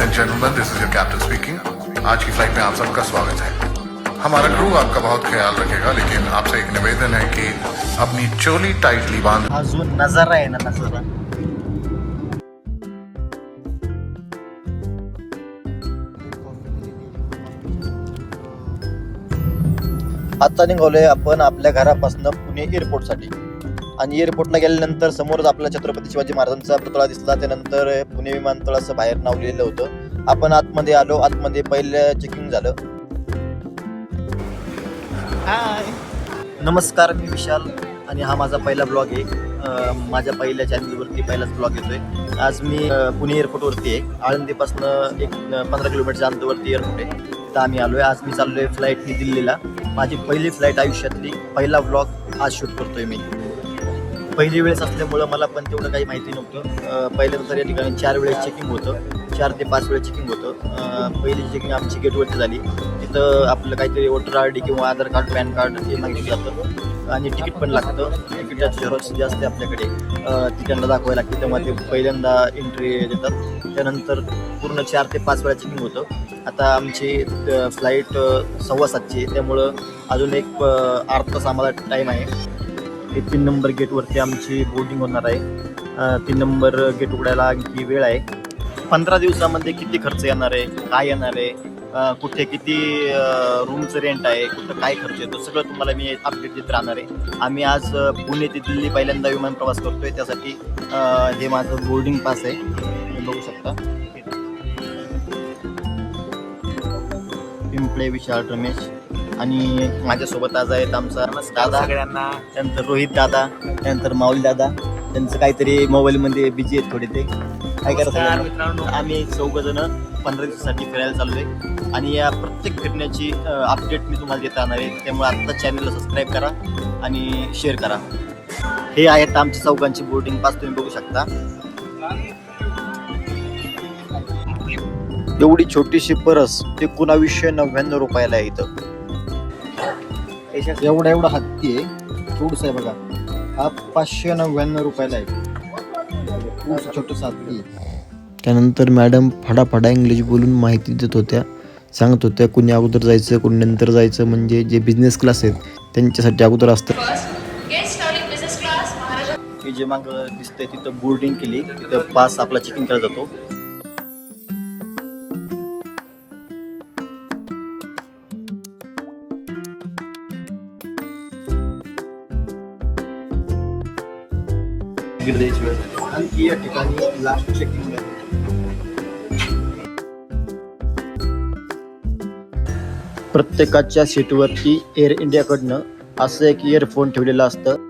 Ladies and gentleman this is your captain speaking आज की flight में आप सबका स्वागत है। हमारा क्रू आपका बहुत ख्याल रखेगा लेकिन आपसे एक निवेदन है कि अपनी चोली टाइटली बांध। हा जो नजारा आहे ना नजारा आता निघालोय आपण आपल्या घरापासून पुणे एअरपोर्टसाठी आणि एअरपोर्टला गेल्यानंतर समोरच आपला छत्रपती शिवाजी महाराजांचा पुतळा दिसला. त्यानंतर पुणे विमानतळाचं बाहेर नाव लिहिलेलं होतं. आपण आतमध्ये आलो. आतमध्ये पहिलं चेकिंग झालं. नमस्कार मी विशाल. आणि हा माझा पहिला ब्लॉग आहे. माझ्या पहिल्या चॅनलवरती पहिलाच ब्लॉग येतोय. आज मी पुणे एअरपोर्टवरती आहे. आळंदीपासून एक पंधरा किलोमीटरच्या अंतरवरती एअरपोर्ट आहे. तिथं आम्ही आलोय. आज मी चाललोय फ्लाईटनी दिल्लीला. माझी पहिली फ्लाईट आयुष्यातली. पहिला ब्लॉग आज शूट करतोय मी. पहिली वेळेस असल्यामुळं मला पण तेवढं काही माहिती नव्हतं. पहिल्यांदा या ठिकाणी चार वेळेस चेकिंग होतं. चार ते पाच वेळेस चेकिंग होतं. पहिली चेकिंग आमची गेटवरती झाली. तिथं आपलं काहीतरी वोटर आय डी किंवा आधार कार्ड पॅन कार्ड हे मागितलं जातं. आणि तिकीट पण लागतं. तिकिटाची झेरॉक्स जे असते आपल्याकडे ती त्यांना दाखवायला लागते. तेव्हा ते पहिल्यांदा एंट्री देतात. त्यानंतर पूर्ण चार ते पाच वेळा चेकिंग होतं. आता आमची फ्लाईट सव्वा सातची त्यामुळं अजून एक अं, तास आम्हाला टाईम आहे. हे तीन नंबर गेटवरती आमची बोर्डिंग होणार आहे. तीन नंबर गेट उघडायला आणखी वेळ आहे. पंधरा दिवसामध्ये किती खर्च येणार आहे? काय येणार आहे? कुठे किती रूमचं रेंट आहे? कुठं काय खर्च येतो? सगळं तुम्हाला मी अपडेट देत राहणार आहे. आम्ही आज पुणे ते दिल्ली पहिल्यांदा विमान प्रवास करतोय. त्यासाठी हे माझं बोर्डिंग पास आहे. तुम्ही बघू शकता. पिंपळे विशाल रमेश. आणि माझ्यासोबत आज आहेत आमचा दादा. सगळ्यांना. त्यानंतर रोहित दादा त्यानंतर माऊली दादा त्यांचं काहीतरी मोबाईलमध्ये बिझी आहेत थोडे ते. काय करतात मित्रांनो. आम्ही चौघ जण पंधरा दिवसासाठी फिरायला चाललोय. आणि या प्रत्येक फिरण्याची अपडेट मी तुम्हाला देत राहणार आहे. त्यामुळे आत्ता चॅनलला सबस्क्राईब करा आणि शेअर करा. हे आहेत आमच्या चौघांची बोर्डिंग पास तुम्ही बघू शकता. एवढी छोटीशी परस ते एकोणावीसशे नव्याण्णव रुपयाला आहे इथं. एवढा एवढा हत्ती आहे. थोडस आहे बघा. हा पाचशे नव्याण्णव रुपयाला आहे. छोटस हत्ती आहे. त्यानंतर मॅडम फडाफडा इंग्लिश बोलून माहिती देत होत्या. सांगत होत्या कुणी अगोदर जायचं कुणी नंतर जायचं. म्हणजे जे बिझनेस क्लास आहेत त्यांच्यासाठी अगोदर असतं. हे जे माग दिसतंय तिथं बोर्डिंग केली. तिथं पास आपला चेकिंग केला जातो. द्यायची वेळ झाली. आणखी या ठिकाणी लास्ट चेकिंग प्रत्येकाच्या सीटवरती एअर इंडियाकडनं असं एक इयरफोन ठेवलेलं असतं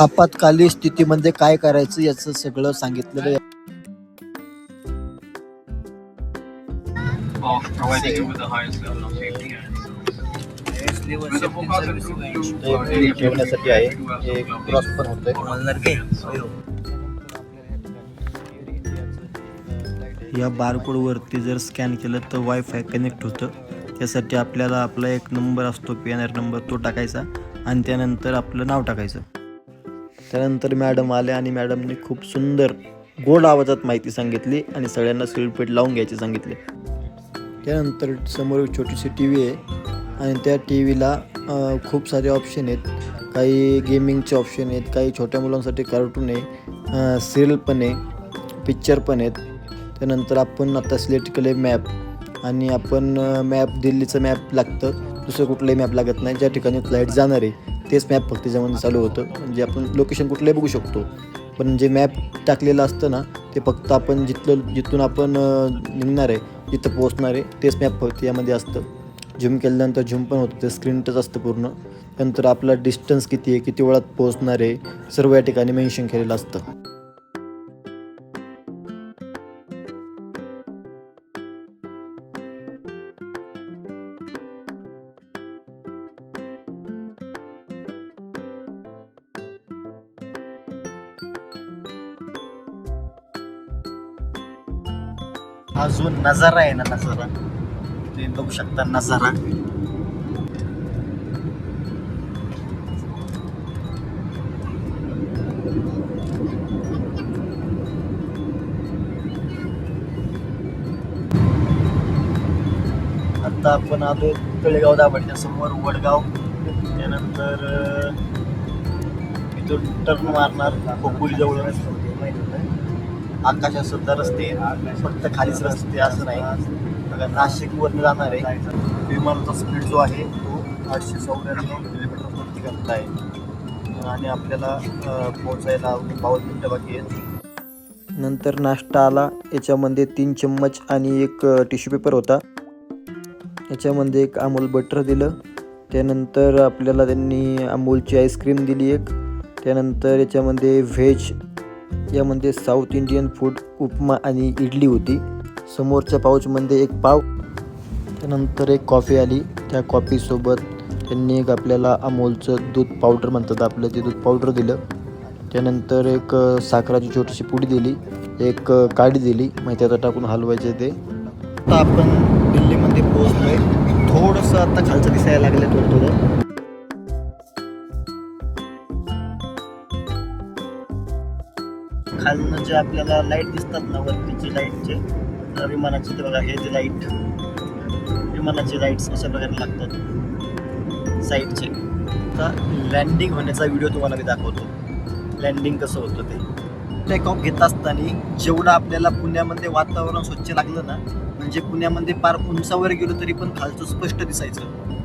आपत्कालीन स्थितीमध्ये काय करायचं याचं सगळं सांगितलेलं आहे. ते ठेवण्यासाठी आहे. हे क्रॉस पण होतंय. या बारकोडवरती जर स्कॅन केलं तर वायफाय कनेक्ट होतं. त्यासाठी आपल्याला आपला एक नंबर असतो पी एन आर नंबर तो टाकायचा आणि त्यानंतर आपलं नाव टाकायचं. त्यानंतर मॅडम आले आणि मॅडमने खूप सुंदर गोड आवाजात माहिती सांगितली आणि सगळ्यांना सीट लावून घ्यायचे सांगितले. त्यानंतर समोर एक छोटीशी टी व्ही आहे. आणि त्या टी व्हीला खूप सारे ऑप्शन आहेत. काही गेमिंगचे ऑप्शन आहेत काही छोट्या मुलांसाठी कार्टून आहे सिरियल पण आहे पिक्चर पण आहेत. त्यानंतर आपण आता सिलेक्ट केले मॅप आणि आपण मॅप दिल्लीचं मॅप लागतं. दुसरं कुठलंही मॅप लागत नाही. ज्या ठिकाणी फ्लाईट जाणार आहे तेच मॅप फक्त त्याच्यामध्ये चालू होतं. म्हणजे आपण लोकेशन कुठलंही बघू शकतो. पण जे मॅप टाकलेलं असतं ना ते फक्त आपण जिथलं जिथून आपण निघणार आहे जिथं पोहोचणार आहे तेच मॅप फक्त यामध्ये असतं. झूम केल्यानंतर झूम पण होतं ते स्क्रीन टच असतं पूर्ण. त्यानंतर आपला डिस्टन्स किती आहे किती वेळात पोहोचणार आहे सर्व या ठिकाणी मेन्शन केलेलं असतं. हा जो नजारा आहे ना नजारा? तुम्ही बघू शकता नजारा. आता आपण आलो तळेगाव दाभाडीच्या समोर वडगाव. त्यानंतर इथून टर्न मारणार खोपोली जवळ आकाशात सुद्धा रस्ते फक्त खालीच रस्ते असं नाही. बघा नाशिकवरनं जाणार आहे. विमानाचा स्पीड जो आहे तो आठशे चौऱ्याण्णव किलोमीटर प्रति घंटा आहे. आणि आपल्याला पोहोचायला बावन्न मिनटं बाकी आहेत. नंतर नाश्ता आला. याच्यामध्ये तीन चम्मच आणि एक टिश्यू पेपर होता. याच्यामध्ये एक अमूल बटर दिलं. त्यानंतर आपल्याला त्यांनी अमूलची आईस्क्रीम दिली एक. त्यानंतर याच्यामध्ये व्हेज यामध्ये साऊथ इंडियन फूड उपमा आणि इडली होती. समोरच्या पाऊचमध्ये एक पाव त्यानंतर एक कॉफी आली. त्या कॉफीसोबत त्यांनी एक आपल्याला अमोलचं दूध पावडर म्हणतात आपलं ते दूध पावडर दिलं. त्यानंतर एक साखराची छोटीशी पुडी दिली. एक काडी दिली. माहिती आता टाकून हलवायचे ते. आता आपण दिल्लीमध्ये पोहोचलोय. थोडंसं आता खालचं दिसायला लागलं थोडं थोडं. खालनं जे आपल्याला लाइट दिसतात ना वरतीचे लाईटचे विमानाचे ते बघा हे जे लाइट विमानाचे लाईट्स अशा प्रकारे लागतात साईडचे आता लँडिंग होण्याचा व्हिडिओ तुम्हाला मी दाखवतो. लँडिंग कसं होतं ते. टेक ऑफ घेत असताना जेवढं आपल्याला पुण्यामध्ये वातावरण स्वच्छ लागलं ना म्हणजे पुण्यामध्ये पार उंचावर गेलो तरी पण खालचं स्पष्ट दिसायचं.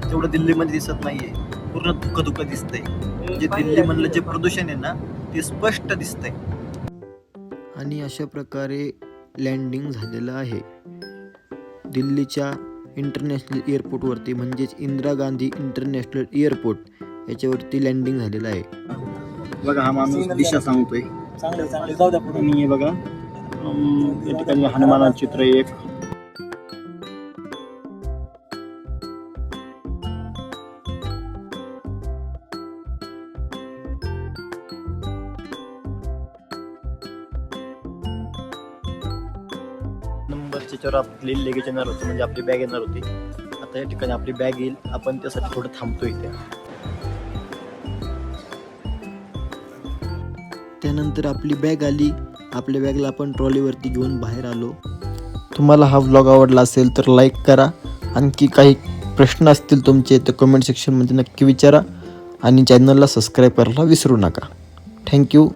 तेवढं दिल्लीमध्ये दिसत नाहीये. पूर्ण धुकं धुकं दिसतंय म्हणजे दिल्लीमधलं जे प्रदूषण आहे ना ते स्पष्ट दिसतंय. आणि अशा प्रकारे लँडिंग झालेलं आहे. दिल्लीच्या इंटरनॅशनल एअरपोर्टवरती म्हणजेच इंदिरा गांधी इंटरनॅशनल एअरपोर्ट याच्यावरती लँडिंग झालेलं आहे. बघा हा माणूस दिशा सांगतोय. चांगले चांगले जाऊ द्या हे बघा या ठिकाणी हनुमानाचं चित्र एक. नंबरच्या याच्यावर आपली लगेज येणार होती म्हणजे आपली बॅग येणार होती. आता या ठिकाणी आपली बॅग येईल. आपण त्यासाठी थोडं थांबतो इथे. त्यानंतर आपली बॅग आली. आपल्या बॅगला आपण ट्रॉलीवरती घेऊन बाहेर आलो. तुम्हाला हा व्लॉग आवडला असेल तर लाईक करा. आणखी काही प्रश्न असतील तुमचे तर कमेंट सेक्शनमध्ये नक्की विचारा. आणि चॅनलला सबस्क्राईब करायला विसरू नका. थँक्यू